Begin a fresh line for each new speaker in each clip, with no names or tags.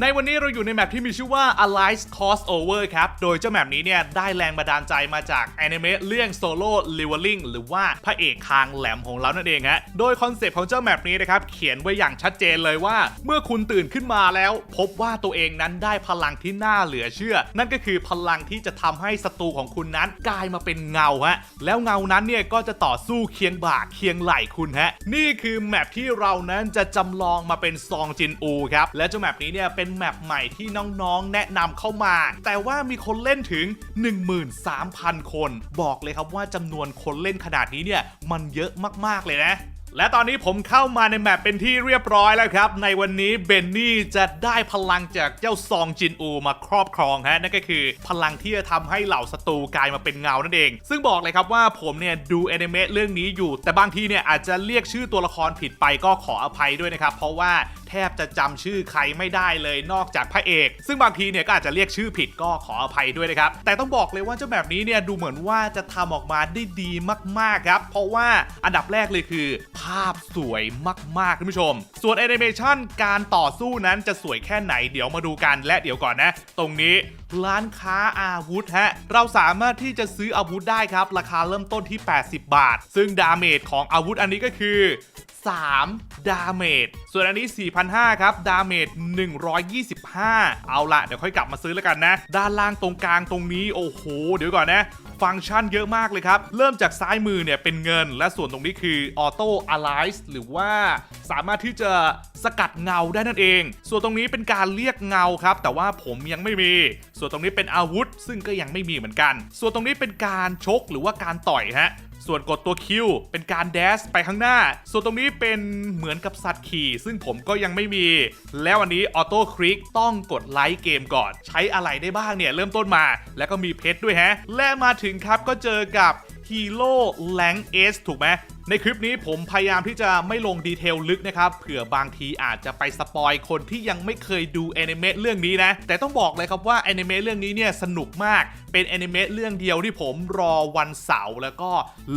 ในวันนี้เราอยู่ในแมปที่มีชื่อว่า Alliance Crossover ครับ โดยเจ้าแมปนี้เนี่ยได้แรงบันดาลใจมาจากแอนิเมะเรื่อง Solo Leveling หรือว่าพระเอกคางแหลมของเรานั่นเองฮะ โดยคอนเซปต์ของเจ้าแมปนี้นะครับ เขียนไว้อย่างชัดเจนเลยว่า เมื่อคุณตื่นขึ้นมาแล้ว พบว่าตัวเองนั้นได้พลังที่น่าเหลือเชื่อ นั่นก็คือพลังที่จะทำให้ศัตรูของคุณนั้นกลายมาเป็นเงาฮะ แล้วเงานั้นเนี่ยก็จะต่อสู้เคียงบ่าเคียงไหล่คุณฮะ นี่คือแมปที่เรานั้นจะจำลองมาเป็นซองจินอูครับ และเจ้าแมปนี้เนี่ยเป็นแมปใหม่ที่น้องๆ แนะนำเข้ามา แต่ว่ามีคนเล่นถึง 13,000 คน บอกเลยครับว่าจำนวนคนเล่นขนาดนี้เนี่ย มันเยอะมากๆเลยนะ และตอนนี้ผมเข้ามาในแมปเป็นที่เรียบร้อยแล้วครับ ในวันนี้เบนนี่จะได้พลังจากเจ้าซองจินอูมาครอบครองฮะนั่นก็คือ พลังที่จะทำให้เหล่าศัตรูกลายมาเป็นเงานั่นเอง ซึ่งบอกเลยครับว่าผมเนี่ยดูแอนิเมะเรื่องนี้อยู่ แต่บางทีเนี่ยอาจจะเรียกชื่อตัวละครผิดไปก็ขออภัยด้วยนะครับ เพราะว่าแทบจะจำชื่อใครไม่ได้เลยนอกจากพระเอก ซึ่งบางทีเนี่ยก็อาจจะเรียกชื่อผิดก็ขออภัยด้วยนะครับ แต่ต้องบอกเลยว่าเจ้าแบบนี้เนี่ยดูเหมือนว่าจะทำออกมาได้ดีมากๆครับ เพราะว่าอันดับแรกเลยคือาพสวยมากๆคุณผู้ชม ส่วนแอนิเมชันการต่อสู้นั้นจะสวยแค่ไหนเดี๋ยวมาดูกันและเดี๋ยวก่อนนะ ตรงนี้ร้านค้าอาวุธฮะ เราสามารถที่จะซื้ออาวุธได้ครับ ราคาเริ่มต้นที่ 80 บาท ซึ่งดาเมจของอาวุธอันนี้ก็คือ 3 ดาเมจ ส่วนอันนี้ 4,500 ครับ ดาเมจ 125 เอาละเดี๋ยวค่อยกลับมาซื้อแล้วกันนะ ด้านล่างตรงกลางตรงนี้ โอ้โห เดี๋ยวก่อนนะฟังก์ชันเยอะมากเลยครับ เริ่มจากซ้ายมือเนี่ยเป็นเงิน และส่วนตรงนี้คือออโต้อะไลซ์หรือว่าสามารถที่จะสกัดเงาได้นั่นเอง ส่วนตรงนี้เป็นการเรียกเงาครับ แต่ว่าผมยังไม่มี ส่วนตรงนี้เป็นอาวุธ ซึ่งก็ยังไม่มีเหมือนกัน ส่วนตรงนี้เป็นการชกหรือว่าการต่อยฮะ ส่วนกดตัวคิวเป็นการแดสไปข้างหน้า ส่วนตรงนี้เป็นเหมือนกับสัตว์ขี่ ซึ่งผมก็ยังไม่มี แล้วอันนี้ออโต้คลิกต้องกดไลค์เกมก่อน ใช้อะไรได้บ้างเนี่ย เริ่มต้นมา แล้วก็มีเพชรด้วยฮะ และมาถึงครับก็เจอกับฮีโร่แลงเอสถูกไหม ในคลิปนี้ผมพยายามที่จะไม่ลงดีเทลลึกนะครับเผื่อบางทีอาจจะไปสปอยคนที่ยังไม่เคยดูแอนิเมะเรื่องนี้นะ แต่ต้องบอกเลยครับว่าแอนิเมะเรื่องนี้เนี่ยสนุกมากเป็นแอนิเมะเรื่องเดียวที่ผมรอวันเสาร์แล้วก็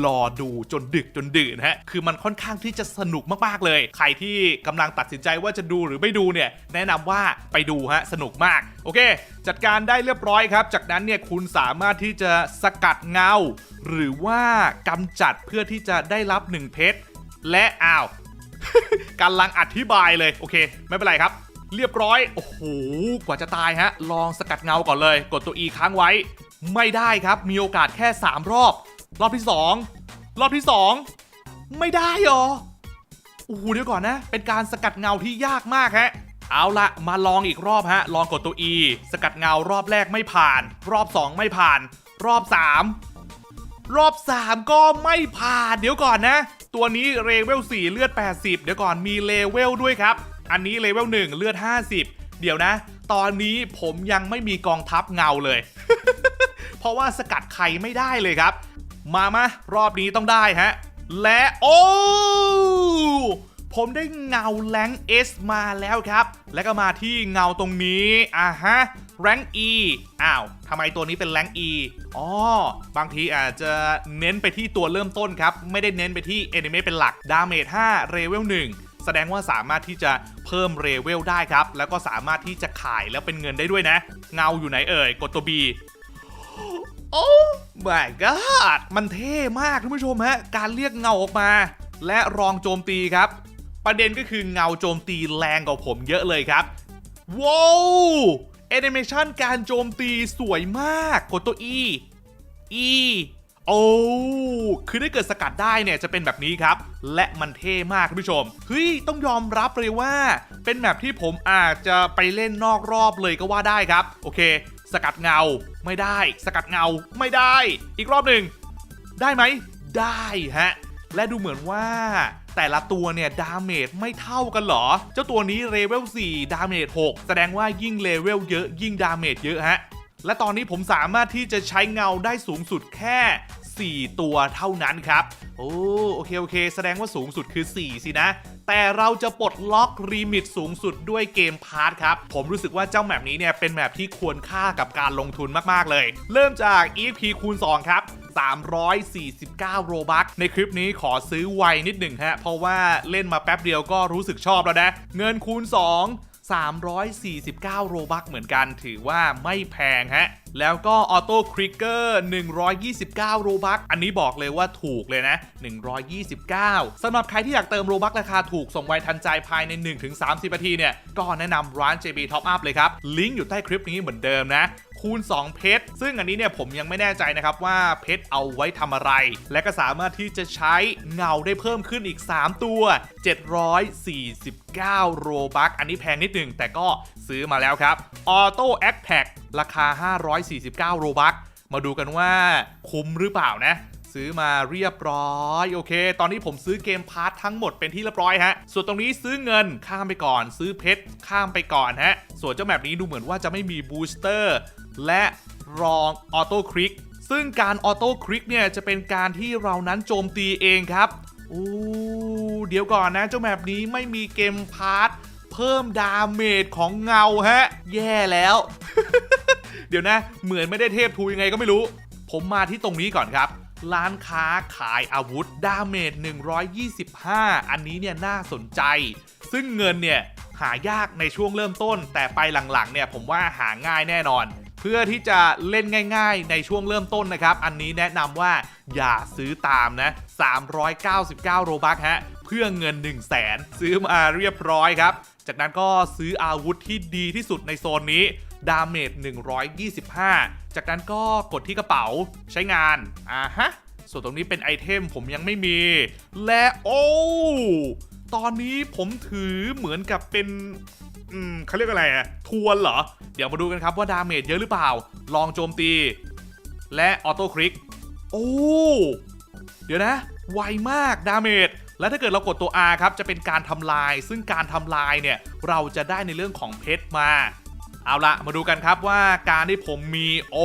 รอดูจนดึกจนดื่นฮะคือมันค่อนข้างที่จะสนุกมากๆเลย ใครที่กำลังตัดสินใจว่าจะดูหรือไม่ดูเนี่ยแนะนำว่าไปดูฮะสนุกมากโอเค จัดการได้เรียบร้อยครับ จากนั้นเนี่ยคุณสามารถที่จะสกัดเงา หรือว่ากำจัดเพื่อที่จะได้รับ1 เพชร และอ้าวกำลังอธิบายเลยโอเค ไม่เป็นไรครับ เรียบร้อย โอ้โห กว่าจะตายฮะ ลองสกัดเงาก่อนเลย กดตัว E ค้างไว้ ไม่ได้ครับ มีโอกาสแค่ 3 รอบ รอบที่ 2 รอบที่ 2 ไม่ได้หรอโอ้โหเดี๋ยวก่อนนะ เป็นการสกัดเงาที่ยากมากฮะเอาละมาลองอีกรอบฮะ ลองกดตัว E สกัดเงารอบแรกไม่ผ่าน รอบ 2 ไม่ผ่าน รอบ 3 รอบ 3 ก็ไม่ผ่านเดี๋ยวก่อนนะ ตัวนี้เลเวล4เลือด 80 เดี๋ยวก่อนมีเลเวลด้วยครับ อันนี้เลเวล1เลือด 50 เดี๋ยวนะ ตอนนี้ผมยังไม่มีกองทัพเงาเลย เพราะว่าสกัดใครไม่ได้เลยครับ มามารอบนี้ต้องได้ฮะ และโอ้ผมได้เงาแรงเอสมาแล้วครับ แล้วก็มาที่เงาตรงนี้อ่าฮะแรงอีอ้าว ทำไมตัวนี้เป็นแรงอีอ๋อบางทีอาจจะเน้นไปที่ตัวเริ่มต้นครับ ไม่ได้เน้นไปที่เอนิเมะเป็นหลัก ดาเมจ5เรเวล1แสดงว่าสามารถที่จะเพิ่มเรเวลได้ครับ แล้วก็สามารถที่จะขายแล้วเป็นเงินได้ด้วยนะ เงาอยู่ไหนเอ่ย กดตัว B โอ้ my god มันเท่มากท่านผู้ชมฮะ การเรียกเงาออกมา และรองโจมตีครับ ประเด็นก็คือเงาโจมตีแรงกว่าผมเยอะเลยครับ ว้าว แอนิเมชันการโจมตีสวยมากกดตัว E E โอ้ คือถ้าเกิดสกัดได้เนี่ยจะเป็นแบบนี้ครับ และมันเท่มากท่านผู้ชม เฮ้ย ต้องยอมรับเลยว่า เป็นแบบที่ผมอาจจะไปเล่นนอกรอบเลยก็ว่าได้ครับ โอเค สกัดเงาไม่ได้ สกัดเงาไม่ได้ อีกรอบหนึ่ง ได้ไหม ได้ฮะ และดูเหมือนว่า แต่ละตัวเนี่ยดาเมจไม่เท่ากันเหรอ เจ้าตัวนี้เลเวล4ดาเมจ6แสดงว่ายิ่งเลเวลเยอะยิ่งดาเมจเยอะฮะ และตอนนี้ผมสามารถที่จะใช้เงาได้สูงสุดแค่ 4 ตัวเท่านั้นครับ โอ้โอเคโอเค แสดงว่าสูงสุดคือ 4 สินะแต่เราจะปลดล็อกรีมิตสูงสุดด้วยเกมพาร์ทครับ ผมรู้สึกว่าเจ้าแมปนี้เนี่ยเป็นแมปที่ควรค่ากับการลงทุนมาก ๆ เลย เริ่มจาก EP คูณ 2 ครับ 349 โรบัคในคลิปนี้ขอซื้อไวนิดหนึ่งฮะ เพราะว่าเล่นมาแป๊บเดียวก็รู้สึกชอบแล้วนะ เงินคูณ 2 349 โรบัคเหมือนกันถือว่าไม่แพงฮะ แล้วก็ออโต้คริกเกอร์129 โรบัคอันนี้บอกเลยว่าถูกเลยนะ 129สำหรับใครที่อยากเติมโรบัคราคาถูกส่งไวทันใจภายใน 1-30นาทีเนี่ย ก็แนะนำร้าน JB Top Up เลยครับ ลิงก์อยู่ใต้คลิปนี้เหมือนเดิมนะ คูณ 2 เพชร ซึ่งอันนี้เนี่ยผมยังไม่แน่ใจนะครับว่าเพชรเอาไว้ทำอะไร และก็สามารถที่จะใช้เงาได้เพิ่มขึ้นอีก 3 ตัว 749 โรบัคอันนี้แพงนิดหนึ่งแต่ก็ซื้อมาแล้วครับออโต้แอคแท็ราคา 549 โรบัคมาดูกันว่าคุ้มหรือเปล่านะซื้อมาเรียบร้อย โอเค ตอนนี้ผมซื้อเกมพาร์ททั้งหมดเป็นที่เรียบร้อยฮะ ส่วนตรงนี้ซื้อเงินข้ามไปก่อน ซื้อเพชรข้ามไปก่อนฮะ ส่วนเจ้าแมปนี้ดูเหมือนว่าจะไม่มีบูสเตอร์ และรองออโต้คลิกซึ่งการออโต้คลิกเนี่ยจะเป็นการที่เรานั้นโจมตีเองครับอู้เดี๋ยวก่อนนะเจ้าแมปนี้ไม่มีเกมพาร์ทเพิ่มดาเมจของเงาฮะ แย่แล้ว เดี๋ยวนะ เหมือนไม่ได้เทพทูยังไงก็ไม่รู้ ผมมาที่ตรงนี้ก่อนครับ ร้านค้าขายอาวุธดาเมจ 125 อันนี้เนี่ยน่าสนใจ ซึ่งเงินเนี่ยหายากในช่วงเริ่มต้น แต่ไปหลังๆเนี่ยผมว่าหาง่ายแน่นอน เพื่อที่จะเล่นง่าย ๆ ในช่วงเริ่มต้นนะครับ อันนี้แนะนำว่าอย่าซื้อตามนะ 399 โรบัคฮะ เพื่อเงิน 1 0 0 0 0แสนซื้อมาเรียบร้อยครับ จากนั้นก็ซื้ออาวุธที่ดีที่สุดในโซนนี้ ดาเมจ 125 จากนั้นก็กดที่กระเป๋าใช้งาน อ่าฮะ ส่วนตรงนี้เป็นไอเทมผมยังไม่มี และโอ้ ตอนนี้ผมถือเหมือนกับเป็น อืมเขาเรียกอะไรอะทวนเหรอ ดี๋ยวมาดูกันครับว่าดาเมจเยอะหรือเปล่า ลองโจมตี และออโต้คลิก โอ้ เดี๋ยวนะ ไวมากดาเมจ และถ้าเกิดเรากดตัว R ครับ จะเป็นการทำลาย ซึ่งการทำลายเนี่ย เราจะได้ในเรื่องของเพชรมา เอาละมาดูกันครับว่าการที่ผมมีโอ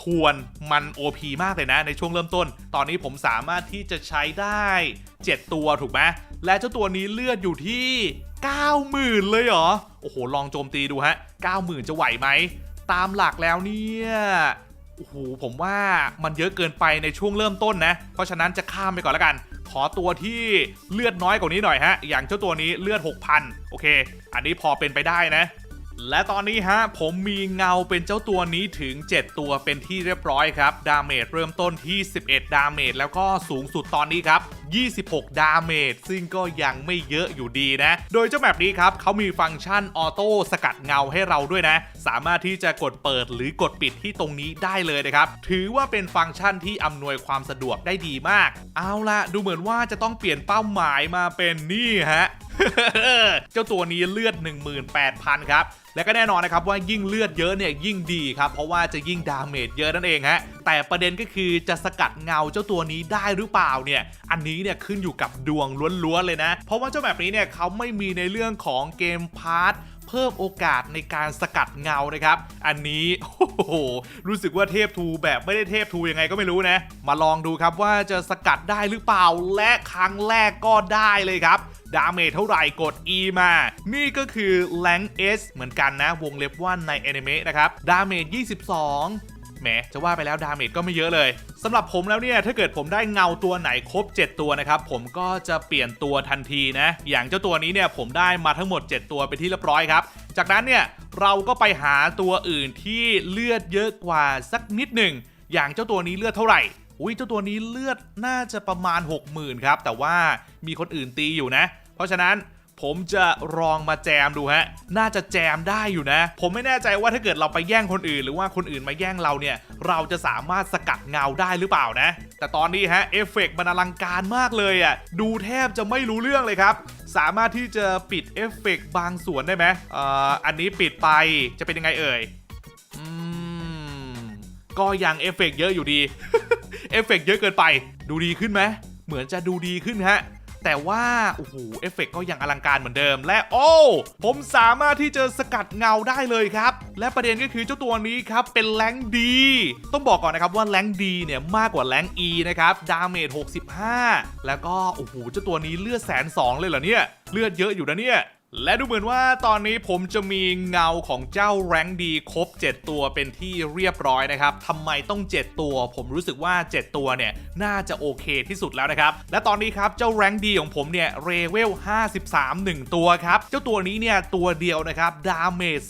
ทวนมัน OP มากเลยนะในช่วงเริ่มต้น ตอนนี้ผมสามารถที่จะใช้ได้ 7 ตัวถูกไหม และเจ้าตัวนี้เลือดอยู่ที่ 90,000 เลยเหรอ โอ้โห ลองโจมตีดูฮะ 90,000 จะไหวไหม ตามหลักแล้วเนี่ย โอ้โห ผมว่ามันเยอะเกินไปในช่วงเริ่มต้นนะ เพราะฉะนั้นจะข้ามไปก่อนแล้วกัน ขอตัวที่เลือดน้อยกว่านี้หน่อยฮะ อย่างเจ้าตัวนี้เลือด 6,000 โอเค อันนี้พอเป็นไปได้นะและตอนนี้ฮะ ผมมีเงาเป็นเจ้าตัวนี้ถึง 7 ตัวเป็นที่เรียบร้อยครับ ดาเมจเริ่มต้นที่ 11 ดาเมจแล้วก็สูงสุดตอนนี้ครับ 26 ดาเมจซึ่งก็ยังไม่เยอะอยู่ดีนะ โดยเจ้าแบบนี้ครับเขามีฟังก์ชันออโต้สกัดเงาให้เราด้วยนะ สามารถที่จะกดเปิดหรือกดปิดที่ตรงนี้ได้เลยนะครับ ถือว่าเป็นฟังก์ชันที่อำนวยความสะดวกได้ดีมาก เอาละดูเหมือนว่าจะต้องเปลี่ยนเป้าหมายมาเป็นนี่ฮะเจ้าตัวนี้เลือด 18,000 ครับ และก็แน่นอนนะครับว่ายิ่งเลือดเยอะเนี่ยยิ่งดีครับ เพราะว่าจะยิ่งดาเมจเยอะนั่นเองฮะแต่ประเด็นก็คือจะสกัดเงาเจ้าตัวนี้ได้หรือเปล่าเนี่ยอันนี้เนี่ยขึ้นอยู่กับดวงล้วนๆเลยนะ เพราะว่าเจ้าแบบนี้เนี่ยเขาไม่มีในเรื่องของเกมพาร์ท เพิ่มโอกาสในการสกัดเงานะครับ อันนี้โอ้โหรู้สึกว่าเทพทูแบบไม่ได้เทพทูยังไงก็ไม่รู้นะ มาลองดูครับว่าจะสกัดได้หรือเปล่าและครั้งแรกก็ได้เลยครับดาเมจเท่าไหร่กด E มา นี่ก็คือแรงเอสเหมือนกันนะ วงเล็บว่าในแอนิเมะนะครับ ดาเมจ 22 แหมจะว่าไปแล้วดาเมจก็ไม่เยอะเลยสำหรับผมแล้วเนี่ยถ้าเกิดผมได้เงาตัวไหนครบ 7 ตัวนะครับผมก็จะเปลี่ยนตัวทันทีนะอย่างเจ้าตัวนี้เนี่ยผมได้มาทั้งหมด 7 ตัวเป็นที่เรียบร้อยครับจากนั้นเนี่ยเราก็ไปหาตัวอื่นที่เลือดเยอะกว่าสักนิดหนึ่งอย่างเจ้าตัวนี้เลือดเท่าไหร่อุ้ยเจ้าตัวนี้เลือดน่าจะประมาณ 60,000ครับแต่ว่ามีคนอื่นตีอยู่นะ เพราะฉะนั้น ผมจะลองมาแจมดูฮะ น่าจะแจมได้อยู่นะ ผมไม่แน่ใจว่าถ้าเกิดเราไปแย่งคนอื่น หรือว่าคนอื่นมาแย่งเราเนี่ย เราจะสามารถสกัดเงาได้หรือเปล่านะ แต่ตอนนี้ฮะเอฟเฟกต์มันอลังการมากเลยอะ ดูแทบจะไม่รู้เรื่องเลยครับ สามารถที่จะปิดเอฟเฟกต์บางส่วนได้ไหมเอ่ออันนี้ปิดไป จะเป็นยังไงเอ่ยอืมก็ยังเอฟเฟกต์เยอะอยู่ดี เอฟเฟกต์เยอะเกินไป ดูดีขึ้นไหม เหมือนจะดูดีขึ้นฮะ แต่ว่า โอ้โห เอฟเฟกต์ก็ยังอลังการเหมือนเดิม และโอ้ ผมสามารถที่จะสกัดเงาได้เลยครับ และประเด็นก็คือเจ้าตัวนี้ครับ เป็นแรงดี ต้องบอกก่อนนะครับว่าแรงดีเนี่ยมากกว่าแรง E นะครับ ดาเมจ 65 แล้วก็ โอ้โห เจ้าตัวนี้เลือดแสนสองเลยเหรอเนี่ย เลือดเยอะอยู่นะเนี่ย และดูเหมือนว่าตอนนี้ผมจะมีเงาของเจ้าแรงดีครบ 7 ตัวเป็นที่เรียบร้อยนะครับทำไมต้อง 7 ตัว ผมรู้สึกว่า 7 ตัวเนี่ยน่าจะโอเคที่สุดแล้วนะครับ และตอนนี้ครับเจ้าแรงดีของผมเนี่ยเรเวล 53 1 ตัวครับ เจ้าตัวนี้เนี่ยตัวเดียวนะครับ ดาเมจ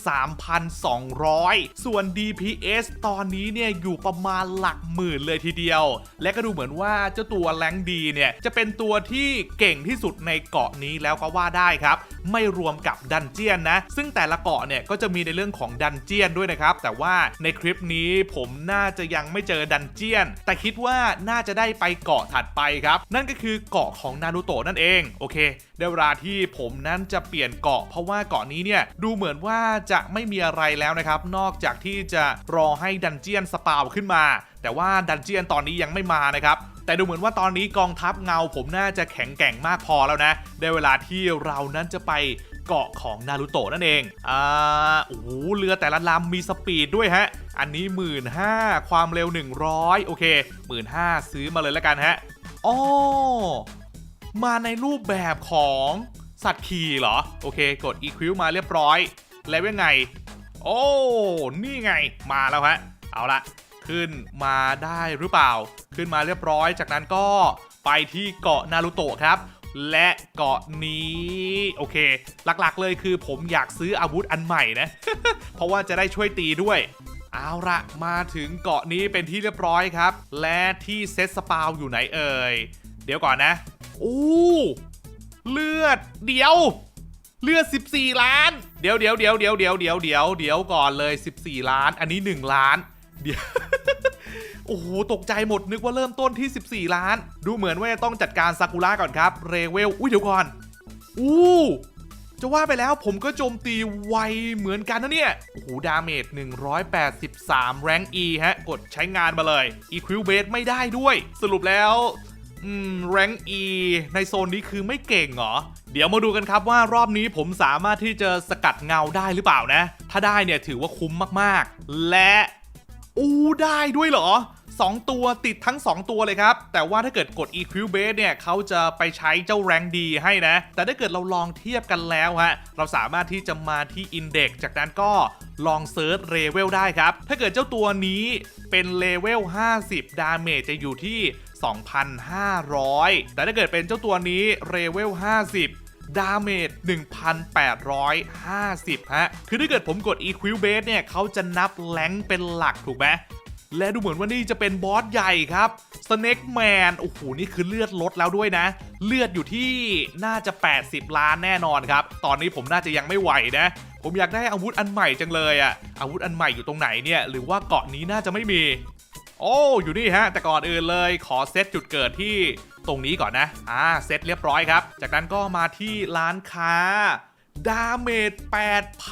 3,200 ส่วน DPS ตอนนี้เนี่ยอยู่ประมาณหลักหมื่นเลยทีเดียว และก็ดูเหมือนว่าเจ้าตัวแรงดีเนี่ยจะเป็นตัวที่เก่งที่สุดในเกาะนี้แล้วก็ว่าได้ครับ ไม่รวมกับดันเจียนนะ ซึ่งแต่ละเกาะเนี่ยก็จะมีในเรื่องของดันเจียนด้วยนะครับ แต่ว่าในคลิปนี้ผมน่าจะยังไม่เจอดันเจียน แต่คิดว่าน่าจะได้ไปเกาะถัดไปครับ นั่นก็คือเกาะของนารูโตะนั่นเอง โอเคได้เวลาที่ผมนั้นจะเปลี่ยนเกาะ เพราะว่าเกาะนี้เนี่ยดูเหมือนว่าจะไม่มีอะไรแล้วนะครับ นอกจากที่จะรอให้ดันเจียนสปาวขึ้นมา แต่ว่าดันเจียนตอนนี้ยังไม่มานะครับ แต่ดูเหมือนว่าตอนนี้กองทัพเงาผมน่าจะแข็งแกร่งมากพอแล้วนะ ได้เวลาที่เรานั้นจะไปเกาะของนารูโตะนั่นเอง อ่า โอ้โหเรือแต่ละลำมีสปีดด้วยฮะ อันนี้หมื่นห้าความเร็ว 100 โอเคหมื่นห้าซื้อมาเลยแล้วกันฮะอ๋อมาในรูปแบบของสัตว์ขี่เหรอ โอเค กด Equi มาเรียบร้อย แล้วยังไง โอ้ นี่ไง มาแล้วฮะ เอาละ ขึ้นมาได้หรือเปล่า ขึ้นมาเรียบร้อย จากนั้นก็ไปที่เกาะนารูโตะครับ และเกาะนี้โอเค หลักๆเลยคือผมอยากซื้ออาวุธอันใหม่นะ เพราะว่าจะได้ช่วยตีด้วยเอาละมาถึงเกาะนี้เป็นที่เรียบร้อยครับ และที่เซตสปาวอยู่ไหนเอ่ย เดี๋ยวก่อนนะอู้เลือดเดี๋ยว เลือด 14 ล้าน เดี๋ยวเดี๋ยวเดี๋ยวเดี๋ยวเดี๋ยวเดี๋ยวเดี๋ยวเดี๋ยวก่อนเลย 14 ล้าน อันนี้ 1 ล้าน เดี๋ยวโอ้โห ตกใจหมดนึกว่าเริ่มต้นที่ 14 ล้าน ดูเหมือนว่าจะต้องจัดการซากุระก่อนครับ เรเวล อุ้ยเดี๋ยวก่อน อู้จะว่าไปแล้วผมก็โจมตีไวเหมือนกันนะเนี่ย โอ้โห ดาเมจ 183 แรง E ฮะ กดใช้งานมาเลย e q u i b a s e ไม่ได้ด้วย สรุปแล้วอืมแรง E ในโซนนี้คือไม่เก่งเหรอ เดี๋ยวมาดูกันครับว่ารอบนี้ผมสามารถที่จะสกัดเงาได้หรือเปล่านะ ถ้าได้เนี่ยถือว่าคุ้มมากๆ และ อู้ได้ด้วยเหรอ 2 ตัวติดทั้ง 2 ตัวเลยครับ แต่ว่าถ้าเกิดกด EQ Base เนี่ยเขาจะไปใช้เจ้าแรงดีให้นะ แต่ถ้าเกิดเราลองเทียบกันแล้วฮะ เราสามารถที่จะมาที่ Index จากนั้นก็ลองเซิร์ชเลเวลได้ครับ ถ้าเกิดเจ้าตัวนี้เป็นเลเวล 50 ดาเมจจะอยู่ที่ 2,500 แต่ถ้าเกิดเป็นเจ้าตัวนี้เลเวล 50 ดาเมจ1,850 ฮะ คือถ้าเกิดผมกด EQ Base เนี่ยเขาจะนับแรงเป็นหลักถูกไหมและดูเหมือนว่านี่จะเป็นบอสใหญ่ครับ Snake Man โอ้โห นี่คือเลือดลดแล้วด้วยนะ เลือดอยู่ที่น่าจะ 80 ล้านแน่นอนครับ ตอนนี้ผมน่าจะยังไม่ไหวนะ ผมอยากได้อาวุธอันใหม่จังเลยอะอาวุธอันใหม่อยู่ตรงไหนเนี่ย หรือว่าเกาะนี้น่าจะไม่มี โอ้ อยู่นี่ฮะ แต่ก่อนอื่นเลย ขอเซตจุดเกิดที่ ตรงนี้ก่อนนะ อ่าเซตเรียบร้อยครับ จากนั้นก็มาที่ร้านค้า ดาเมจ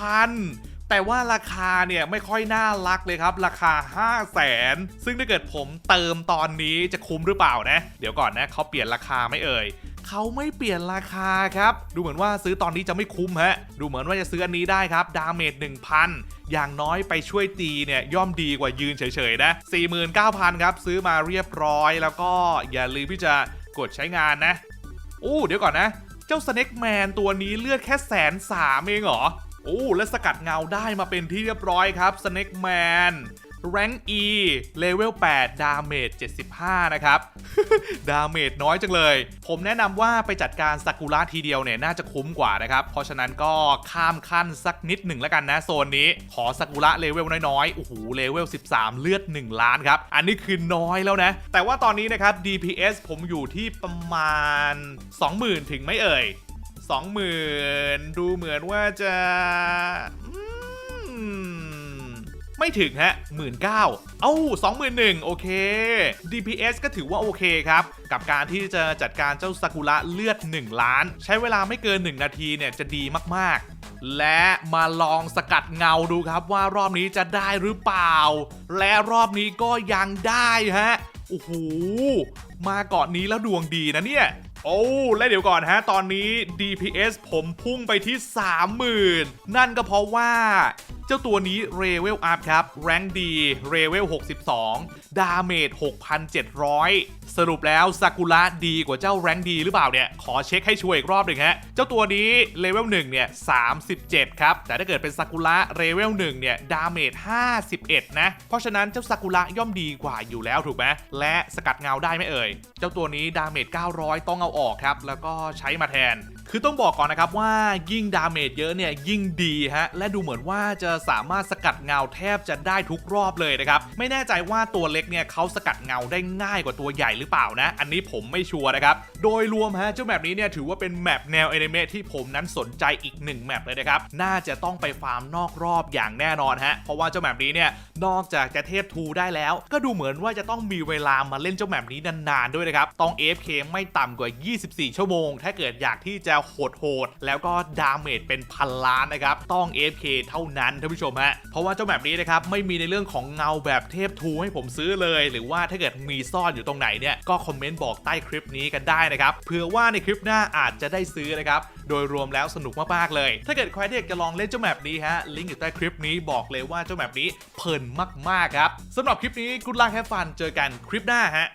8,000แต่ว่าราคาเนี่ยไม่ค่อยน่ารักเลยครับ ราคา 5 0 0แสนซึ่งถ้าเกิดผมเติมตอนนี้จะคุ้มหรือเปล่านะ เดี๋ยวก่อนนะเขาเปลี่ยนราคาไม่เอ่ยเขาไม่เปลี่ยนราคาครับ ดูเหมือนว่าซื้อตอนนี้จะไม่คุ้มฮะ ดูเหมือนว่าจะซื้ออันนี้ได้ครับ ดาเมจ1,000 อย่างน้อยไปช่วยตีเนี่ย ย่อมดีกว่ายืนเฉยๆนะ 49,000 ครับ ซื้อมาเรียบร้อยแล้วก็อย่าลืมที่จะ กดใช้งานนะโอ้เดี๋ยวก่อนนะ เจ้าสเน็กแมนตัวนี้เลือดแค่แสนสามเองเหรอโอ้และสกัดเงาได้มาเป็นที่เรียบร้อยครับสเน็กแมน แรง E เลเวล8ดาเมจ75 นะครับ ดาเมจน้อยจังเลย ผมแนะนำว่าไปจัดการซากุระทีเดียวเนี่ย น่าจะคุ้มกว่านะครับ เพราะฉะนั้นก็ข้ามขั้นสักนิดหนึ่งแล้วกันนะ โซนนี้ ขอซากุระเลเวลน้อยๆ โอ้โห เลเวล 13 เลือด 1 ล้านครับ อันนี้คือน้อยแล้วนะ แต่ว่าตอนนี้นะครับ DPS ผมอยู่ที่ประมาณ 20,000 ถึงไม่เอ่ย20,000 ดูเหมือนว่าจะ ไม่ถึงฮะ19,000เอ้า21,000โอเค DPS ก็ถือว่าโอเคครับ กับการที่จะจัดการเจ้าซากุระเลือด 1 ล้าน ใช้เวลาไม่เกิน 1 นาทีเนี่ยจะดีมากๆ และมาลองสกัดเงาดูครับว่ารอบนี้จะได้หรือเปล่า และรอบนี้ก็ยังได้ฮะโอ้โหมาเกาะนี้แล้วดวงดีนะเนี่ยโอ้และเดี๋ยวก่อนฮะ ตอนนี้ DPS ผมพุ่งไปที่ 30,000 นั่นก็เพราะว่า เจ้าตัวนี้เรเวลอัพครับ แรงดีเรเวล62 ดาเมจ 6,700 สรุปแล้วซากุระดีกว่าเจ้าแรงดีหรือเปล่าเนี่ย ขอเช็คให้ช่วยอีกรอบหนึ่งฮะ เจ้าตัวนี้เลเวล1เนี่ย 37 ครับ แต่ถ้าเกิดเป็นซากุระเรเวล1เนี่ย ดาเมจ 51 นะ เพราะฉะนั้นเจ้าซากุระย่อมดีกว่าอยู่แล้วถูกไหมและสกัดเงาได้ไหมเอ่ย เจ้าตัวนี้ดาเมจ 900 ต้องเอาออกครับ แล้วก็ใช้มาแทนคือต้องบอกก่อนนะครับว่ายิ่งดาเมจเยอะเนี่ยยิ่งดีฮะ และดูเหมือนว่าจะสามารถสกัดเงาแทบจะได้ทุกรอบเลยนะครับ ไม่แน่ใจว่าตัวเล็กเนี่ยเขาสกัดเงาได้ง่ายกว่าตัวใหญ่หรือเปล่านะ อันนี้ผมไม่ชัวร์นะครับ โดยรวมฮะเจ้าแมปนี้เนี่ยถือว่าเป็นแมปแนวแอนิเมะที่ผมนั้นสนใจอีกหนึ่งแมปเลยนะครับ น่าจะต้องไปฟาร์มนอกรอบอย่างแน่นอนฮะ เพราะว่าเจ้าแมปนี้เนี่ยนอกจากจะเทพทูได้แล้ว ก็ดูเหมือนว่าจะต้องมีเวลามาเล่นเจ้าแมปนี้นานๆด้วยนะครับ ต้อง AFK ไม่ต่ำกว่า 24 ชั่วโมง ถ้าเกิดอยากที่จะโหดโหดๆแล้วก็ดาเมจเป็นพันล้านนะครับ ต้อง AFK เท่านั้นท่านผู้ชมฮะ เพราะว่าเจ้าแมปนี้นะครับไม่มีในเรื่องของเงาแบบเทพทูให้ผมซื้อเลย หรือว่าถ้าเกิดมีซ่อนอยู่ตรงไหนเนี่ยก็คอมเมนต์บอกใต้คลิปนี้กันได้นะครับเผื่อว่าในคลิปหน้าอาจจะได้ซื้อนะครับโดยรวมแล้วสนุกมากๆเลย ถ้าเกิดใครที่อยากจะลองเล่นเจ้าแมปนี้ฮะลิงก์อยู่ใต้คลิปนี้บอกเลยว่าเจ้าแมปนี้เพลินมากๆครับสำหรับคลิปนี้กุดล่าแฮฟันเจอกันคลิปหน้าฮะ